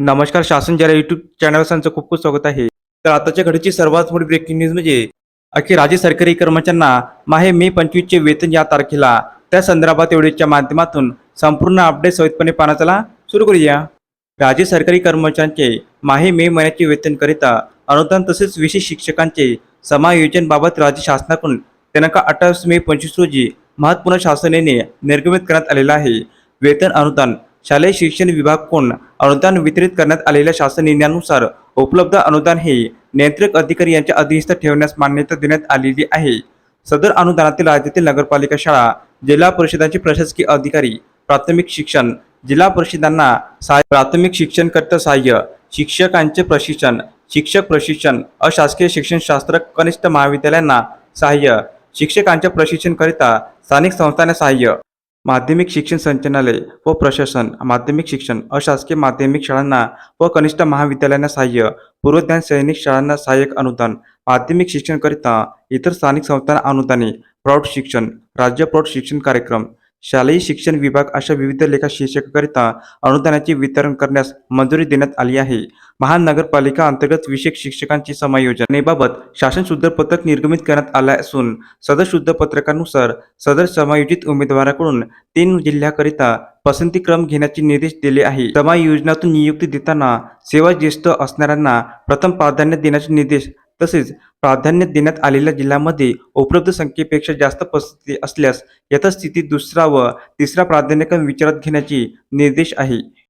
नमस्कार शासन जरा युट्यूब चॅनल खूप खूप स्वागत आहे. तर आताच्या घडीची सर्वात मोठी ब्रेकिंग न्यूज म्हणजे अखेर राज्य सरकारी कर्मचाऱ्यांना माहे मे पंचवीसचे वेतन या तारखेला. त्या संदर्भात एवढीच्या माध्यमातून संपूर्ण अपडेट सहितपणे पाहण्याला सुरू करूया. राज्य सरकारी कर्मचाऱ्यांचे माहे मे महिन्याचे वेतनकरिता अनुदान तसेच विशेष शिक्षकांचे समायोजनबाबत राज्य शासनाकडून दिनांक अठ्ठावीस मे पंचवीस रोजी महत्त्वपूर्ण शासनाने निर्गमित करण्यात आलेला आहे. वेतन अनुदान शालेय शिक्षण विभाग कोण? अनुदान वितरित करण्यात आलेल्या शासन निर्णयानुसार उपलब्ध अनुदान हे नियंत्रक अधिकारी यांच्या अधीनस्थ ठेवण्यास मान्यता देण्यात आलेली आहे. सदर अनुदानातील राज्यातील नगरपालिका शाळा जिल्हा परिषदांचे प्रशासकीय अधिकारी प्राथमिक शिक्षण जिल्हा परिषदांना सहाय्य प्राथमिक शिक्षण करता सहाय्य शिक्षकांचे प्रशिक्षण शिक्षक प्रशिक्षण अशासकीय शिक्षणशास्त्र कनिष्ठ महाविद्यालयांना सहाय्य शिक्षकांच्या प्रशिक्षणकरिता स्थानिक संस्थांना सहाय्य. माध्यमिक शिक्षण संचालनालय व प्रशासन माध्यमिक शिक्षण अशासकीय माध्यमिक शाळांना व कनिष्ठ महाविद्यालयांना सहाय्य पूर्वज्ञान सैनिक शाळांना सहाय्यक अनुदान माध्यमिक शिक्षणकरिता इतर स्थानिक संस्थांना अनुदाने प्रौढ शिक्षण राज्य प्रौढ शिक्षण कार्यक्रम शालेय शिक्षण विभाग अशा विविध लेखा शिक्षकाकरिता अनुदानाचे वितरण करण्यास मंजुरी देण्यात आली आहे. महानगरपालिका अंतर्गत विशेष शिक्षकांची समायोजनेबाबत शासन शुद्ध पत्रक निर्गमित करण्यात आले असून सदर शुद्ध पत्रकानुसार सदर समायोजित उमेदवाराकडून तीन जिल्ह्याकरिता पसंतीक्रम घेण्याचे निर्देश दिले आहे. समायोजनातून नियुक्ती देताना सेवा ज्येष्ठ असणाऱ्यांना प्रथम प्राधान्य देण्याचे निर्देश तसेच प्राधान्य देण्यात आलेल्या जिल्ह्यामध्ये उपलब्ध संख्येपेक्षा जास्त पसंती असल्यास यथास्थितीत दुसरा व तिसरा प्राधान्यक्रम विचारात घेण्याचे निर्देश आहे.